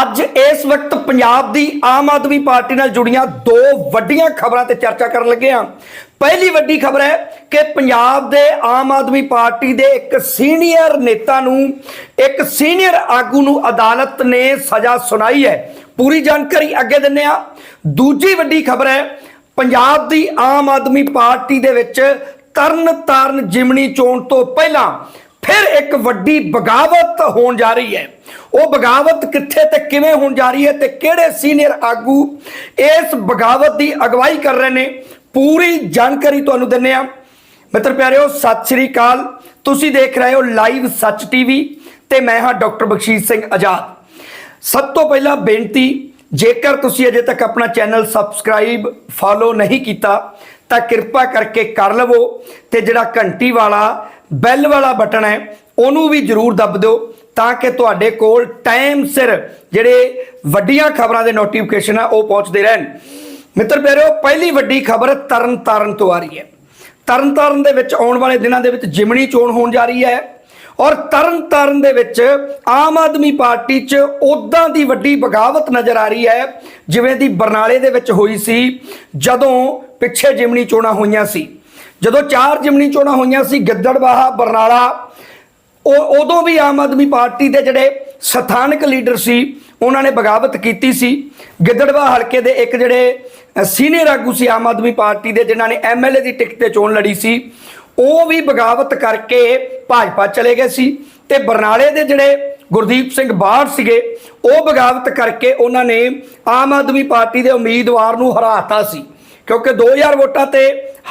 ਅੱਜ ਇਸ ਵਕਤ ਪੰਜਾਬ ਦੀ ਆਮ ਆਦਮੀ ਪਾਰਟੀ ਨਾਲ ਜੁੜੀਆਂ ਦੋ ਵੱਡੀਆਂ ਖਬਰਾਂ ਤੇ ਚਰਚਾ ਕਰਨ ਲੱਗੇ ਹਾਂ। ਪਹਿਲੀ ਵੱਡੀ ਖਬਰ ਹੈ ਕਿ ਪੰਜਾਬ ਦੇ ਆਮ ਆਦਮੀ ਪਾਰਟੀ ਦੇ ਇੱਕ ਸੀਨੀਅਰ ਨੇਤਾ ਨੂੰ, ਇੱਕ ਸੀਨੀਅਰ ਆਗੂ ਨੂੰ ਅਦਾਲਤ ਨੇ ਸਜ਼ਾ ਸੁਣਾਈ ਹੈ। ਪੂਰੀ ਜਾਣਕਾਰੀ ਅੱਗੇ ਦਿੰਨੇ ਆ ਦੂਜੀ ਵੱਡੀ ਖਬਰ ਹੈ, ਪੰਜਾਬ ਦੀ ਆਮ ਆਦਮੀ ਪਾਰਟੀ ਦੇ ਵਿੱਚ ਤਰਨ ਤਾਰਨ ਜਿਮਣੀ ਚੋਣ ਤੋਂ ਪਹਿਲਾਂ ਫਿਰ ਇੱਕ ਵੱਡੀ ਬਗਾਵਤ ਹੋਣ ਜਾ ਰਹੀ ਹੈ। ਉਹ ਬਗਾਵਤ ਕਿੱਥੇ ਤੇ ਕਿਵੇਂ ਹੋਣ ਜਾ ਰਹੀ ਹੈ ਤੇ ਕਿਹੜੇ ਸੀਨੀਅਰ ਆਗੂ ਇਸ ਬਗਾਵਤ ਦੀ ਅਗਵਾਈ ਕਰ ਰਹੇ ਨੇ, ਪੂਰੀ ਜਾਣਕਾਰੀ ਤੁਹਾਨੂੰ ਦਿੰਨੇ ਆ ਮਿੱਤਰ ਪਿਆਰਿਓ, ਸਤਿ ਸ੍ਰੀ ਅਕਾਲ। ਤੁਸੀਂ ਦੇਖ ਰਹੇ ਹੋ ਲਾਈਵ ਸੱਚ ਟੀਵੀ ਤੇ ਮੈਂ ਹਾਂ ਡਾਕਟਰ ਬਖਸ਼ੀਸ਼ ਸਿੰਘ ਆਜ਼ਾਦ। ਸਭ ਤੋਂ ਪਹਿਲਾਂ ਬੇਨਤੀ, ਜੇਕਰ ਤੁਸੀਂ ਅਜੇ ਤੱਕ ਆਪਣਾ ਚੈਨਲ ਸਬਸਕ੍ਰਾਈਬ, ਫਾਲੋ ਨਹੀਂ ਕੀਤਾ ਤਾਂ ਕਿਰਪਾ ਕਰਕੇ ਕਰ ਲਵੋ ਤੇ ਜਿਹੜਾ ਘੰਟੀ ਵਾਲਾ, ਬੈਲ ਵਾਲਾ ਬਟਨ ਹੈ, ਉਹਨੂੰ ਵੀ ਜਰੂਰ ਦੱਬ ਦਿਓ ਤਾਂ ਕਿ ਤੁਹਾਡੇ ਕੋਲ ਟਾਈਮ ਸਿਰ ਜਿਹੜੇ ਵੱਡੀਆਂ ਖਬਰਾਂ ਦੇ ਨੋਟੀਫਿਕੇਸ਼ਨ ਆ, ਉਹ ਪਹੁੰਚਦੇ ਰਹਿਣ। ਮਿੱਤਰ ਪਿਆਰਿਓ, ਪਹਿਲੀ ਵੱਡੀ ਖਬਰ ਤਰਨਤਾਰਨ ਤੋਂ ਆ ਰਹੀ ਹੈ। ਤਰਨ ਤਾਰਨ ਦੇ ਵਿੱਚ ਆਉਣ ਵਾਲੇ ਦਿਨਾਂ ਦੇ ਵਿੱਚ ਜਿਮਣੀ ਚੋਣ ਹੋਣ ਜਾ ਰਹੀ ਹੈ। ਔਰ ਤਰਨ ਤਾਰਨ ਦੇ ਵਿੱਚ ਆਮ ਆਦਮੀ ਪਾਰਟੀ 'ਚ ਉਦਾਂ ਦੀ ਵੱਡੀ ਬਗਾਵਤ ਨਜ਼ਰ ਆ ਰਹੀ ਹੈ, ਜਿਵੇਂ ਦੀ ਬਰਨਾਲੇ ਦੇ ਵਿੱਚ ਹੋਈ ਸੀ, ਜਦੋਂ ਪਿੱਛੇ ਜਿਮਣੀ ਚੋਣਾਂ ਹੋਈਆਂ ਸੀ। ਜਦੋਂ ਚਾਰ ਜਿਮਣੀ ਚੋਣਾਂ ਹੋਈਆਂ ਸੀ, ਗਿੱਦੜਬਾਹਾ, ਬਰਨਾਲਾ ਉਹ ਉਦੋਂ ਵੀ ਆਮ ਆਦਮੀ ਪਾਰਟੀ ਦੇ ਜਿਹੜੇ ਸਥਾਨਕ ਲੀਡਰ ਸੀ, ਉਹਨਾਂ ਨੇ ਬਗਾਵਤ ਕੀਤੀ ਸੀ। ਗਿੱਦੜਵਾ ਹਲਕੇ ਦੇ ਇੱਕ ਜਿਹੜੇ ਸੀਨੀਅਰ ਆਗੂ ਸੀ ਆਮ ਆਦਮੀ ਪਾਰਟੀ ਦੇ, ਜਿਨ੍ਹਾਂ ਨੇ ਐਮਐਲਏ ਦੀ ਟਿਕਟ ਤੇ ਚੋਣ ਲੜੀ ਸੀ, ਉਹ ਵੀ ਬਗਾਵਤ ਕਰਕੇ ਭਾਜਪਾ ਚਲੇ ਗਏ ਸੀ ਤੇ ਬਰਨਾਲੇ ਦੇ ਜਿਹੜੇ ਗੁਰਦੀਪ ਸਿੰਘ ਬਾੜ ਸੀਗੇ, ਉਹ ਬਗਾਵਤ ਕਰਕੇ ਉਹਨਾਂ ਨੇ ਆਮ ਆਦਮੀ ਪਾਰਟੀ ਦੇ ਉਮੀਦਵਾਰ ਨੂੰ ਹਰਾਤਾ ਸੀ। ਕਿਉਂਕਿ 2000 ਵੋਟਾਂ ਤੇ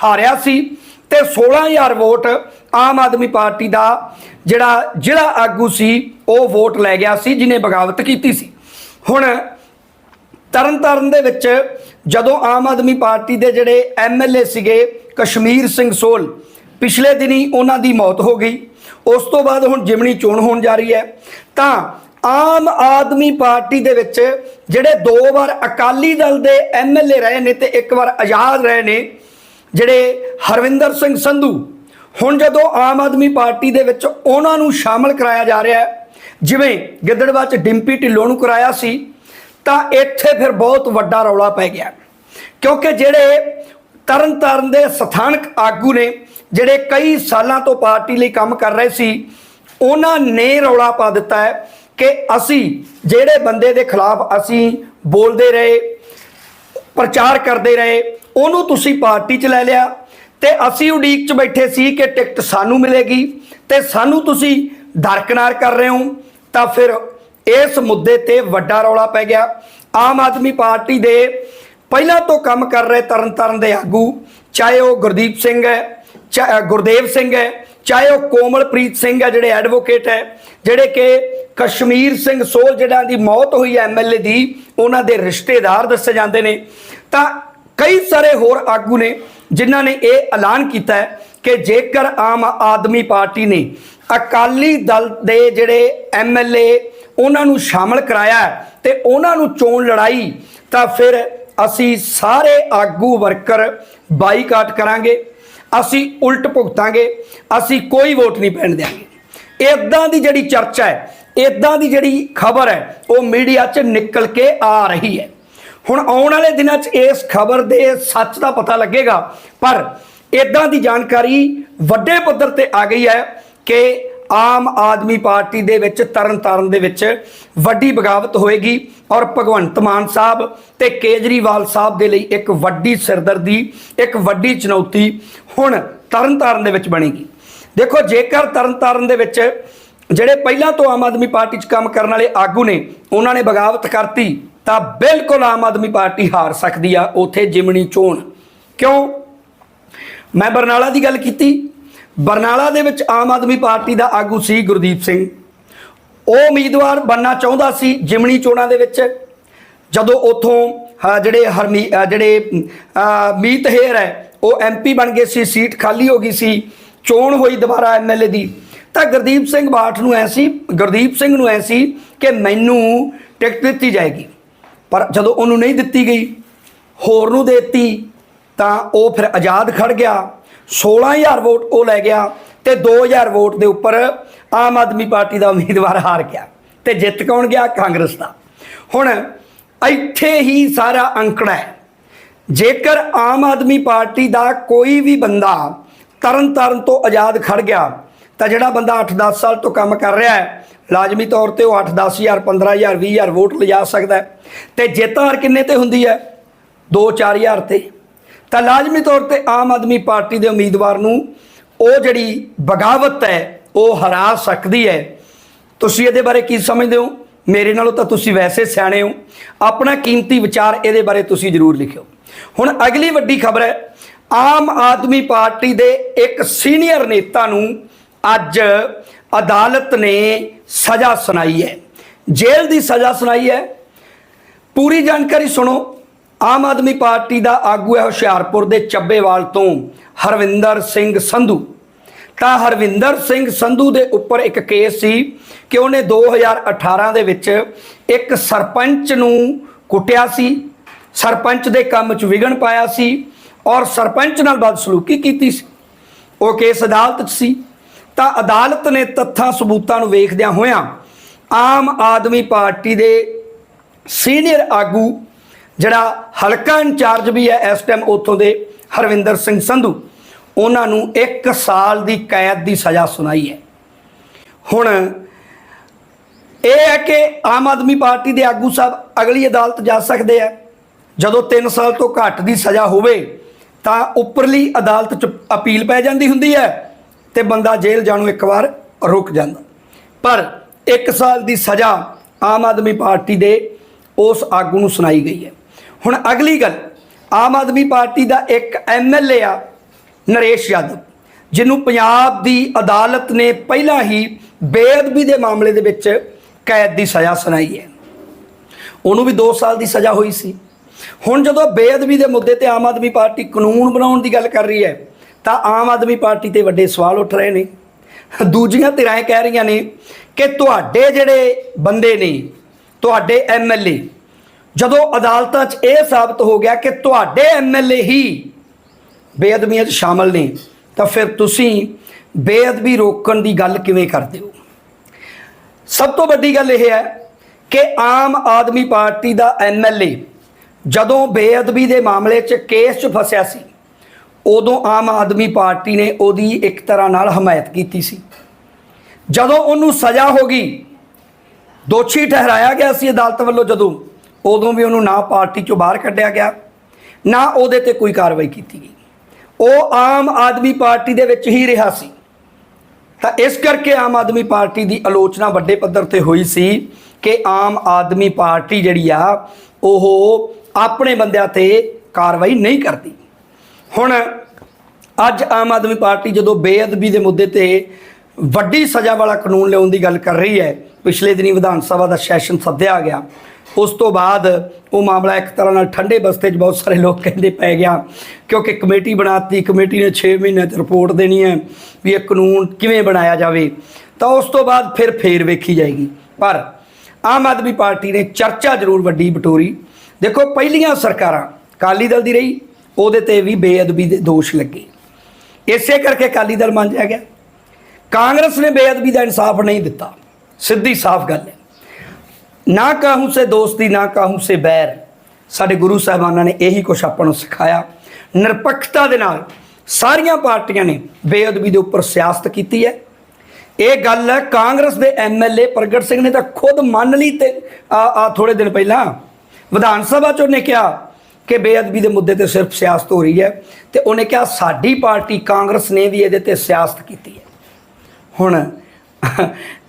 ਹਾਰਿਆ ਸੀ ਤੇ 16000 ਵੋਟ ਆਮ ਆਦਮੀ ਪਾਰਟੀ ਦਾ ਜਿਹੜਾ ਜ਼ਿਲ੍ਹਾ ਆਗੂ ਸੀ, ਉਹ ਵੋਟ ਲੈ ਗਿਆ ਸੀ ਜਿਨੇ ਬਗਾਵਤ ਕੀਤੀ ਸੀ। ਹੁਣ ਤਰਨਤਾਰਨ ਦੇ ਵਿੱਚ ਜਦੋਂ ਆਮ ਆਦਮੀ ਪਾਰਟੀ ਦੇ ਜਿਹੜੇ ਐਮਐਲਏ ਸੀਗੇ, ਕਸ਼ਮੀਰ ਸਿੰਘ ਸੋਲ, ਪਿਛਲੇ ਦਿਨੀ ਉਹਨਾਂ ਦੀ ਮੌਤ ਹੋ ਗਈ। ਉਸ ਤੋਂ ਬਾਅਦ ਹੁਣ ਜਿਮਣੀ ਚੋਣ ਹੋਣ ਜਾ ਰਹੀ ਹੈ। ਤਾਂ ਆਮ ਆਦਮੀ ਪਾਰਟੀ ਦੇ ਵਿੱਚ ਜਿਹੜੇ ਦੋ ਵਾਰ ਅਕਾਲੀ ਦਲ ਦੇ ਐਮਐਲਏ ਰਹੇ ਨੇ ਤੇ ਇੱਕ ਵਾਰ ਆਜ਼ਾਦ ਰਹੇ ਨੇ, ਜਿਹੜੇ ਹਰਵਿੰਦਰ ਸਿੰਘ ਸੰਧੂ, ਹੁਣ ਜਦੋਂ ਆਮ ਆਦਮੀ ਪਾਰਟੀ ਦੇ ਵਿੱਚ ਉਹਨਾਂ ਨੂੰ ਸ਼ਾਮਲ ਕਰਾਇਆ ਜਾ ਰਿਹਾ ਹੈ, ਜਿਵੇਂ ਗਿੱਦੜਵਾ ਚ ਡਿੰਪੀ ਢਿੱਲੋਂ ਨੂੰ ਕਰਾਇਆ ਸੀ, ਤਾਂ ਇੱਥੇ ਫਿਰ ਬਹੁਤ ਵੱਡਾ ਰੌਲਾ ਪੈ ਗਿਆ। ਕਿਉਂਕਿ ਜਿਹੜੇ ਤਰਨ ਤਾਰਨ ਦੇ ਸਥਾਨਕ ਆਗੂ ਨੇ, ਜਿਹੜੇ ਕਈ ਸਾਲਾਂ ਤੋਂ ਪਾਰਟੀ ਲਈ ਕੰਮ ਕਰ ਰਹੇ ਸੀ, ਉਹਨਾਂ ਨੇ ਰੌਲਾ ਪਾ ਦਿੱਤਾ ਹੈ ਕਿ ਅਸੀਂ ਜਿਹੜੇ ਬੰਦੇ ਦੇ ਖਿਲਾਫ ਅਸੀਂ ਬੋਲਦੇ ਰਹੇ, ਪ੍ਰਚਾਰ ਕਰਦੇ ਰਹੇ, ਉਹਨੂੰ ਤੁਸੀਂ ਪਾਰਟੀ 'ਚ ਲੈ ਲਿਆ ਤੇ ਅਸੀਂ ਉਡੀਕ 'ਚ ਬੈਠੇ ਸੀ ਕਿ ਟਿਕਟ ਸਾਨੂੰ ਮਿਲੇਗੀ ਤੇ ਸਾਨੂੰ ਤੁਸੀਂ ਦਰਕਨਾਰ ਕਰ ਰਹੇ ਹੋ, ਤਾਂ ਫਿਰ ਇਸ ਮੁੱਦੇ ਤੇ ਵੱਡਾ ਰੌਲਾ ਪੈ ਗਿਆ। ਆਮ ਆਦਮੀ ਪਾਰਟੀ ਦੇ ਪਹਿਲਾਂ ਤੋਂ ਕੰਮ ਕਰ ਰਹੇ ਤਰਨਤਾਰਨ ਦੇ ਆਗੂ, ਚਾਹੇ ਉਹ ਗੁਰਦੀਪ ਸਿੰਘ ਹੈ, ਚਾ- ਗੁਰਦੇਵ ਸਿੰਘ ਹੈ, ਚਾਹੇ ਉਹ ਕੋਮਲਪ੍ਰੀਤ ਸਿੰਘ ਹੈ ਜਿਹੜੇ ਐਡਵੋਕੇਟ ਹੈ, ਜਿਹੜੇ ਕਿ ਕਸ਼ਮੀਰ ਸਿੰਘ ਸੋਲ ਜਿਹੜਾ ਦੀ ਮੌਤ ਹੋਈ ਹੈ ਐਮਐਲਏ ਦੀ, ਉਹਨਾਂ ਦੇ ਰਿਸ਼ਤੇਦਾਰ ਦੱਸੇ ਜਾਂਦੇ ਨੇ। ਤਾਂ ਕਈ ਸਾਰੇ ਹੋਰ ਆਗੂ ਨੇ ਜਿਨ੍ਹਾਂ ਨੇ ਇਹ ਐਲਾਨ ਕੀਤਾ ਹੈ ਕਿ ਜੇਕਰ ਆਮ ਆਦਮੀ ਪਾਰਟੀ ਨੇ ਅਕਾਲੀ ਦਲ ਦੇ ਜਿਹੜੇ ਐਮਐਲਏ ਉਹਨਾਂ ਨੂੰ ਸ਼ਾਮਲ ਕਰਾਇਆ ਹੈ ਤੇ ਉਹਨਾਂ ਨੂੰ ਚੋਣ ਲੜਾਈ, ਤਾਂ ਫਿਰ ਅਸੀਂ ਸਾਰੇ ਆਗੂ ਵਰਕਰ ਬਾਈਕਾਟ ਕਰਾਂਗੇ, ਅਸੀਂ ਉਲਟ ਭੁਗਤਾਂਗੇ, ਅਸੀਂ ਕੋਈ ਵੋਟ ਨਹੀਂ ਪੈਣ ਦਿਆਂਗੇ। ਇਦਾਂ ਦੀ ਜਿਹੜੀ ਚਰਚਾ ਹੈ ਇਦਾਂ ਦੀ ਜਿਹੜੀ ਖਬਰ ਹੈ, ਉਹ ਮੀਡੀਆ 'ਚ ਨਿਕਲ ਕੇ ਆ ਰਹੀ ਹੈ। ਹੁਣ ਆਉਣ ਵਾਲੇ ਦਿਨਾਂ 'ਚ ਇਸ ਖਬਰ ਦੇ ਸੱਚ ਦਾ ਪਤਾ ਲੱਗੇਗਾ, ਪਰ ਇਦਾਂ ਦੀ ਜਾਣਕਾਰੀ ਵੱਡੇ ਪੱਧਰ ਤੇ ਆ ਗਈ ਹੈ ਕਿ ਆਮ ਆਦਮੀ ਪਾਰਟੀ ਦੇ ਵਿੱਚ ਤਰਨਤਾਰਨ ਦੇ ਵਿੱਚ ਵੱਡੀ ਬਗਾਵਤ ਹੋਏਗੀ ਔਰ ਭਗਵੰਤ ਮਾਨ ਸਾਹਿਬ ਤੇ ਕੇਜਰੀਵਾਲ ਸਾਹਿਬ ਦੇ ਲਈ ਇੱਕ ਵੱਡੀ ਸਿਰਦਰਦੀ, ਇੱਕ ਵੱਡੀ ਚੁਣੌਤੀ ਹੁਣ ਤਰਨਤਾਰਨ ਦੇ ਵਿੱਚ ਬਣੇਗੀ। ਦੇਖੋ, ਜੇਕਰ ਤਰਨਤਾਰਨ ਦੇ ਵਿੱਚ ਜਿਹੜੇ ਪਹਿਲਾਂ ਤੋਂ ਆਮ ਆਦਮੀ ਪਾਰਟੀ 'ਚ ਕੰਮ ਕਰਨ ਵਾਲੇ ਆਗੂ ਨੇ, ਉਹਨਾਂ ਨੇ ਬਗਾਵਤ ਕਰਤੀ, ਤਾਂ ਬਿਲਕੁਲ ਆਮ ਆਦਮੀ ਪਾਰਟੀ ਹਾਰ ਸਕਦੀ ਆ, ਉਥੇ ਜਿਮਣੀ ਚੋਣ। ਕਿਉਂ? ਮੈਂ ਬਰਨਾਲਾ ਦੀ ਗੱਲ ਕੀਤੀ। ਬਰਨਾਲਾ ਦੇ ਵਿੱਚ ਆਮ ਆਦਮੀ ਪਾਰਟੀ ਦਾ ਆਗੂ ਸੀ ਗੁਰਦੀਪ ਸਿੰਘ। ਉਹ ਉਮੀਦਵਾਰ ਬੰਨਾ ਚਾਹੁੰਦਾ ਸੀ ਜਿਮਣੀ ਚੋਣਾਂ ਦੇ ਵਿੱਚ। ਜਦੋਂ ਉਥੋਂ ਜਿਹੜੇ ਹਰਮੀ ਜਿਹੜੇ ਅਹ ਮੀਤ ਹੇਰ ਹੈ, ਉਹ ਐਮਪੀ ਬਣ ਗਏ ਸੀ, ਸੀਟ ਖਾਲੀ ਹੋ ਗਈ ਸੀ, ਚੋਣ ਹੋਈ ਦੁਬਾਰਾ ਐਮਐਲਏ ਦੀ। ਤਾਂ ਗੁਰਦੀਪ ਸਿੰਘ ਬਾਠ ਨੂੰ ਐ ਸੀ, ਗੁਰਦੀਪ ਸਿੰਘ ਨੂੰ ਐ ਸੀ ਕਿ ਮੈਨੂੰ ਟਿਕਟ ਦਿੱਤੀ ਜਾਏਗੀ। ਪਰ ਜਦੋਂ ਉਹਨੂੰ ਨਹੀਂ ਦਿੱਤੀ ਗਈ, ਹੋਰ ਨੂੰ ਦੇਤੀ। ਤਾਂ ਉਹ ਫਿਰ ਆਜ਼ਾਦ ਖੜ ਗਿਆ 16000 ਵੋਟ ਉਹ ਲੈ ਗਿਆ ਤੇ 2000 ਵੋਟ ਦੇ ਉੱਪਰ ਆਮ ਆਦਮੀ ਪਾਰਟੀ ਦਾ ਉਮੀਦਵਾਰ ਹਾਰ ਗਿਆ ਤੇ ਜਿੱਤ ਕੌਣ ਗਿਆ? ਕਾਂਗਰਸ ਦਾ। ਹੁਣ ਇੱਥੇ ਹੀ ਸਾਰਾ ਅੰਕੜਾ ਹੈ। ਜੇਕਰ ਆਮ ਆਦਮੀ ਪਾਰਟੀ ਦਾ ਕੋਈ ਵੀ ਬੰਦਾ ਤਰਨ ਤਾਰਨ ਤੋਂ ਆਜ਼ਾਦ ਖੜ ਗਿਆ, ਤਾਂ ਜਿਹੜਾ ਬੰਦਾ 8-10 ਸਾਲ ਤੋਂ ਕੰਮ ਕਰ ਰਿਹਾ ਹੈ, ਲਾਜ਼ਮੀ ਤੌਰ ਤੇ ਉਹ 8-10000 15000 20000 ਵੋਟ ਲਿਜਾ ਸਕਦਾ ਹੈ। ਤੇ ਜਿੱਤ ਹਾਰ ਕਿੰਨੇ ਤੇ ਹੁੰਦੀ ਹੈ? 2-4000 ਤੇ। ਤਾਂ ਲਾਜ਼ਮੀ ਤੌਰ ਤੇ ਆਮ ਆਦਮੀ ਪਾਰਟੀ ਦੇ ਉਮੀਦਵਾਰ ਨੂੰ ਉਹ ਜਿਹੜੀ ਬਗਾਵਤ ਹੈ, ਉਹ ਹਰਾ ਸਕਦੀ ਹੈ। ਤੁਸੀਂ ਇਹਦੇ ਬਾਰੇ ਕੀ ਸਮਝਦੇ ਹੋ? ਮੇਰੇ ਨਾਲੋਂ ਤਾਂ ਤੁਸੀਂ ਵੈਸੇ ਸਿਆਣੇ ਹੋ। ਆਪਣਾ ਕੀਮਤੀ ਵਿਚਾਰ ਇਹਦੇ ਬਾਰੇ ਤੁਸੀਂ ਜ਼ਰੂਰ ਲਿਖਿਓ। ਹੁਣ ਅਗਲੀ ਵੱਡੀ ਖਬਰ ਹੈ, ਆਮ ਆਦਮੀ ਪਾਰਟੀ ਦੇ ਇੱਕ ਸੀਨੀਅਰ ਨੇਤਾ ਨੂੰ ਅੱਜ ਅਦਾਲਤ ਨੇ ਸਜ਼ਾ ਸੁਣਾਈ ਹੈ। ਜੇਲ੍ਹ ਦੀ ਸਜ਼ਾ ਸੁਣਾਈ ਹੈ। ਪੂਰੀ ਜਾਣਕਾਰੀ ਸੁਣੋ ਆਮ ਆਦਮੀ ਪਾਰਟੀ ਦਾ ਆਗੂ ਹੈ ਹੁਸ਼ਿਆਰਪੁਰ ਦੇ ਚੱਬੇਵਾਲ ਤੋਂ ਹਰਵਿੰਦਰ ਸਿੰਘ ਸੰਧੂ। ਤਾਂ ਹਰਵਿੰਦਰ ਸਿੰਘ ਸੰਧੂ ਦੇ ਉੱਪਰ ਇੱਕ ਕੇਸ ਸੀ ਕਿ ਉਹਨੇ 2018 ਦੇ ਵਿੱਚ ਇੱਕ ਸਰਪੰਚ ਨੂੰ ਕੁੱਟਿਆ ਸੀ, ਸਰਪੰਚ ਦੇ ਕੰਮ 'ਚ ਵਿਗਣ ਪਾਇਆ ਸੀ ਔਰ ਸਰਪੰਚ ਨਾਲ ਬਦਸਲੂਕੀ ਕੀਤੀ ਸੀ। ਉਹ ਕੇਸ ਅਦਾਲਤ 'ਚ ਸੀ। ਤਾਂ ਅਦਾਲਤ ਨੇ ਤੱਥਾਂ ਸਬੂਤਾਂ ਨੂੰ ਵੇਖਦਿਆਂ ਹੋਇਆਂ ਆਮ ਆਦਮੀ ਪਾਰਟੀ ਦੇ ਸੀਨੀਅਰ ਆਗੂ ਜਿਹੜਾ ਹਲਕਾ ਇੰਚਾਰਜ ਵੀ ਹੈ ਇਸ ਟਾਈਮ ਉੱਥੋਂ ਦੇ ਹਰਵਿੰਦਰ ਸਿੰਘ ਸੰਧੂ, ਉਹਨਾਂ ਨੂੰ 1 ਸਾਲ ਦੀ ਕੈਦ ਦੀ ਸਜ਼ਾ ਸੁਣਾਈ ਹੈ। ਹੁਣ ਇਹ ਹੈ ਕਿ ਆਮ ਆਦਮੀ ਪਾਰਟੀ ਦੇ ਆਗੂ ਸਾਹਿਬ ਅਗਲੀ ਅਦਾਲਤ ਜਾ ਸਕਦੇ ਆ ਜਦੋਂ 3 ਸਾਲ ਤੋਂ ਘੱਟ ਦੀ ਸਜ਼ਾ ਹੋਵੇ, ਤਾਂ ਉੱਪਰਲੀ ਅਦਾਲਤ ਚ ਅਪੀਲ ਪੈ ਜਾਂਦੀ ਹੁੰਦੀ ਹੈ ਤੇ ਬੰਦਾ ਜੇਲ੍ਹ ਜਾਣੋਂ ਇੱਕ ਵਾਰ ਰੁਕ ਜਾਂਦਾ। ਪਰ 1 ਸਾਲ ਦੀ ਸਜ਼ਾ ਆਮ ਆਦਮੀ ਪਾਰਟੀ ਦੇ ਉਸ ਆਗੂ ਨੂੰ ਸੁਣਾਈ ਗਈ ਹੈ। ਹੁਣ ਅਗਲੀ ਗੱਲ, ਆਮ ਆਦਮੀ ਪਾਰਟੀ ਦਾ ਇੱਕ ਐਮਐਲਏ ਆ, ਨਰੇਸ਼ ਯਾਦਵ, ਜਿਹਨੂੰ ਪੰਜਾਬ ਦੀ ਅਦਾਲਤ ਨੇ ਪਹਿਲਾਂ ਹੀ ਬੇਅਦਬੀ ਦੇ ਮਾਮਲੇ ਦੇ ਵਿੱਚ ਕੈਦ ਦੀ ਸਜ਼ਾ ਸੁਣਾਈ ਹੈ। ਉਹਨੂੰ ਵੀ 2 ਸਾਲ ਦੀ ਸਜ਼ਾ ਹੋਈ ਸੀ। ਹੁਣ ਜਦੋਂ ਬੇਅਦਬੀ ਦੇ ਮੁੱਦੇ ਤੇ ਆਮ ਆਦਮੀ ਪਾਰਟੀ ਕਾਨੂੰਨ ਬਣਾਉਣ ਦੀ ਗੱਲ ਕਰ ਰਹੀ ਹੈ, ਤਾਂ ਆਮ ਆਦਮੀ ਪਾਰਟੀ ਤੇ ਵੱਡੇ ਸਵਾਲ ਉੱਠ ਰਹੇ ਨੇ। ਦੂਜੀਆਂ ਧਿਰਾਂ ਇਹ ਕਹਿ ਰਹੀਆਂ ਨੇ ਕਿ ਤੁਹਾਡੇ ਜਿਹੜੇ ਬੰਦੇ ਨੇ, ਤੁਹਾਡੇ ਐਮਐਲਏ ਜਦੋਂ ਅਦਾਲਤਾਂ 'ਚ ਇਹ ਸਾਬਤ ਹੋ ਗਿਆ ਕਿ ਤੁਹਾਡੇ ਐਮਐਲਏ ਹੀ ਬੇਅਦਬੀਆਂ 'ਚ ਸ਼ਾਮਲ ਨੇ, ਤਾਂ ਫਿਰ ਤੁਸੀਂ ਬੇਅਦਬੀ ਰੋਕਣ ਦੀ ਗੱਲ ਕਿਵੇਂ ਕਰਦੇ ਹੋ? ਸਭ ਤੋਂ ਵੱਡੀ ਗੱਲ ਇਹ ਹੈ ਕਿ ਆਮ ਆਦਮੀ ਪਾਰਟੀ ਦਾ ਐਮਐਲਏ ਜਦੋਂ ਬੇਅਦਬੀ ਦੇ ਮਾਮਲੇ 'ਚ ਕੇਸ 'ਚ ਫਸਿਆ ਸੀ, ਉਦੋਂ ਆਮ ਆਦਮੀ ਪਾਰਟੀ ਨੇ ਉਹਦੀ ਇੱਕ ਤਰ੍ਹਾਂ ਨਾਲ ਹਮਾਇਤ ਕੀਤੀ ਸੀ। ਜਦੋਂ ਉਹਨੂੰ ਸਜ਼ਾ ਹੋ ਗਈ, ਦੋਸ਼ੀ ਠਹਿਰਾਇਆ ਗਿਆ ਸੀ ਅਦਾਲਤ ਵੱਲੋਂ ਜਦੋਂ ਉਦੋਂ ਵੀ ਉਹਨੂੰ ਨਾ ਪਾਰਟੀ ਚੋਂ ਬਾਹਰ ਕੱਢਿਆ ਗਿਆ, ਨਾ ਉਹਦੇ ਤੇ ਕੋਈ ਕਾਰਵਾਈ ਕੀਤੀ ਗਈ। ਉਹ ਆਮ ਆਦਮੀ ਪਾਰਟੀ ਦੇ ਵਿੱਚ ਹੀ ਰਿਹਾ ਸੀ। ਤਾਂ ਇਸ ਕਰਕੇ ਆਮ ਆਦਮੀ ਪਾਰਟੀ ਦੀ ਆਲੋਚਨਾ ਵੱਡੇ ਪੱਧਰ ਤੇ ਹੋਈ ਸੀ ਕਿ ਆਮ ਆਦਮੀ ਪਾਰਟੀ ਜਿਹੜੀ ਆ, ਉਹ ਆਪਣੇ ਬੰਦਿਆਂ ਤੇ ਕਾਰਵਾਈ ਨਹੀਂ ਕਰਦੀ। ਹੁਣ ਅੱਜ ਆਮ ਆਦਮੀ ਪਾਰਟੀ ਜਦੋਂ ਬੇਅਦਬੀ ਦੇ ਮੁੱਦੇ ਤੇ ਵੱਡੀ ਸਜ਼ਾ ਵਾਲਾ ਕਾਨੂੰਨ ਲਿਆਉਣ ਦੀ ਗੱਲ ਕਰ ਰਹੀ ਹੈ, ਪਿਛਲੇ ਦਿਨੀ ਵਿਧਾਨ ਸਭਾ ਦਾ ਸੈਸ਼ਨ ਸੱਦਿਆ ਗਿਆ ਉਸ ਤੋਂ ਬਾਅਦ ਉਹ ਮਾਮਲਾ ਇੱਕ ਤਰ੍ਹਾਂ ਨਾਲ ਠੰਡੇ ਬਸਤੇ 'ਚ ਬਹੁਤ ਸਾਰੇ ਲੋਕ ਕਹਿੰਦੇ ਪੈ ਗਿਆ, ਕਿਉਂਕਿ ਕਮੇਟੀ ਬਣਾਤੀ, ਕਮੇਟੀ ਨੇ 6 ਮਹੀਨਿਆਂ 'ਚ ਰਿਪੋਰਟ ਦੇਣੀ ਹੈ ਵੀ ਇਹ ਕਾਨੂੰਨ ਕਿਵੇਂ ਬਣਾਇਆ ਜਾਵੇ। ਤਾਂ ਉਸ ਤੋਂ ਬਾਅਦ ਫਿਰ ਫੇਰ ਵੇਖੀ ਜਾਏਗੀ। ਪਰ ਆਮ ਆਦਮੀ ਪਾਰਟੀ ਨੇ ਚਰਚਾ ਜ਼ਰੂਰ ਵੱਡੀ ਬਟੋਰੀ। ਦੇਖੋ, ਪਹਿਲੀਆਂ ਸਰਕਾਰਾਂ ਅਕਾਲੀ ਦਲ ਦੀ ਰਹੀ, ਉਹਦੇ ਤੇ ਵੀ ਬੇਅਦਬੀ ਦੇ ਦੋਸ਼ ਲੱਗੇ। ਇਸੇ ਕਰਕੇ ਅਕਾਲੀ ਦਲ ਮੰਨਿਆ ਗਿਆ। ਕਾਂਗਰਸ ਨੇ ਬੇਅਦਬੀ ਦਾ ਇਨਸਾਫ ਨਹੀਂ ਦਿੱਤਾ। ਸਿੱਧੀ ਸਾਫ਼ ਗੱਲ ਹੈ। ਨਾ ਕਾਹੂ ਸੇ ਦੋਸਤੀ, ਨਾ ਕਾਹੂ ਸੇ ਬੈਰ। ਸਾਡੇ ਗੁਰੂ ਸਾਹਿਬਾਨਾਂ ਨੇ ਇਹੀ ਕੁਛ ਆਪਾਂ ਨੂੰ ਸਿਖਾਇਆ। ਨਿਰਪੱਖਤਾ ਦੇ ਨਾਲ ਸਾਰੀਆਂ ਪਾਰਟੀਆਂ ਨੇ ਬੇਅਦਬੀ ਦੇ ਉੱਪਰ ਸਿਆਸਤ ਕੀਤੀ ਹੈ। ਇਹ ਗੱਲ ਕਾਂਗਰਸ ਦੇ ਐਮਐਲਏ ਪ੍ਰਗਟ ਸਿੰਘ ਨੇ ਤਾਂ ਖੁਦ ਮੰਨ ਲਈ ਤੇ ਆ ਆ ਥੋੜੇ ਦਿਨ ਪਹਿਲਾਂ ਵਿਧਾਨ ਸਭਾ 'ਚ ਉਹਨੇ ਕਿਹਾ ਕਿ ਬੇਅਦਬੀ ਦੇ ਮੁੱਦੇ ਤੇ ਸਿਰਫ ਸਿਆਸਤ ਹੋ ਰਹੀ ਹੈ ਤੇ ਉਹਨੇ ਕਿਹਾ ਸਾਡੀ ਪਾਰਟੀ ਕਾਂਗਰਸ ਨੇ ਵੀ ਇਹਦੇ ਤੇ ਸਿਆਸਤ ਕੀਤੀ ਹੈ। ਹੁਣ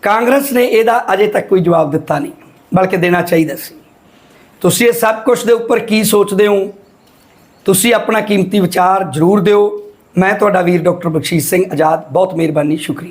ਕਾਂਗਰਸ ਨੇ ਇਹਦਾ ਅਜੇ ਤੱਕ ਕੋਈ ਜਵਾਬ ਦਿੱਤਾ ਨਹੀਂ। ਬਲਕਿ ਦੇਣਾ ਚਾਹੀਦਾ ਸੀ। ਤੁਸੀਂ ਇਹ ਸਭ ਕੁਝ ਦੇ ਉੱਪਰ ਕੀ ਸੋਚਦੇ ਹੋ? ਤੁਸੀਂ ਆਪਣਾ ਕੀਮਤੀ ਵਿਚਾਰ ਜ਼ਰੂਰ ਦਿਓ। ਮੈਂ ਤੁਹਾਡਾ ਵੀਰ ਡਾਕਟਰ ਬਖਸ਼ੀਸ਼ ਸਿੰਘ ਆਜ਼ਾਦ। ਬਹੁਤ ਮਿਹਰਬਾਨੀ, ਸ਼ੁਕਰੀਆ।